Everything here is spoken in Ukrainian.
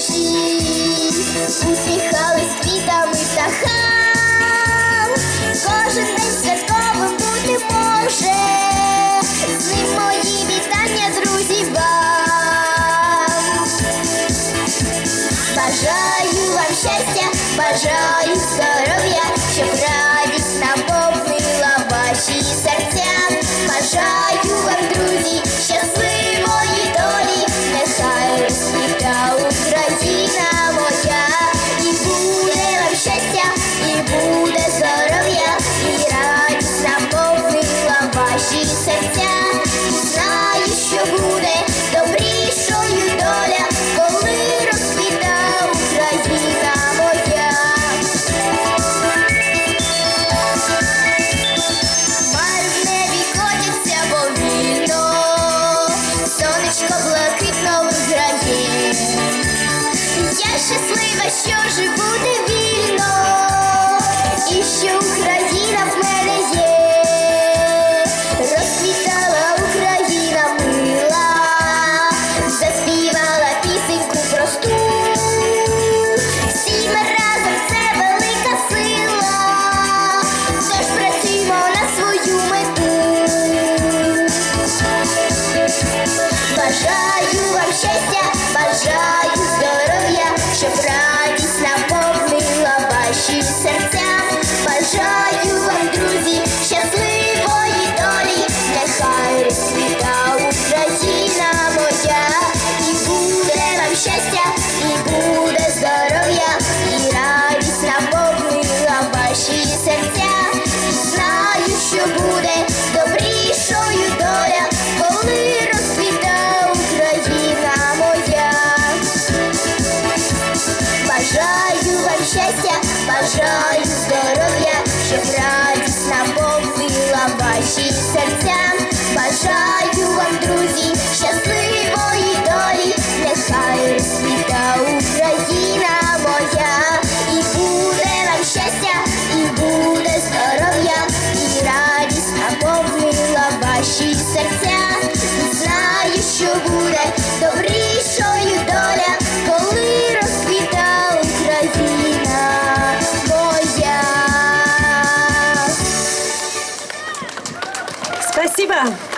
душі, усміхались квітами птахам, кожен день святковим бути може, з ним мої вітання. Бажаю вам щастя, бажаю здоров'я, щоб серця. Знаю, що буде добрішою доля, коли розквіта Україна моя. Хмари в небі котяться повільно, сонечко блакитно виграє. Я щаслива, що живу де Вам щастя, бажаю здоров'я, щоб радість наповнила ваші серця. Щоб радість наповнила ваші серця. Бажаю моя. Спасибо.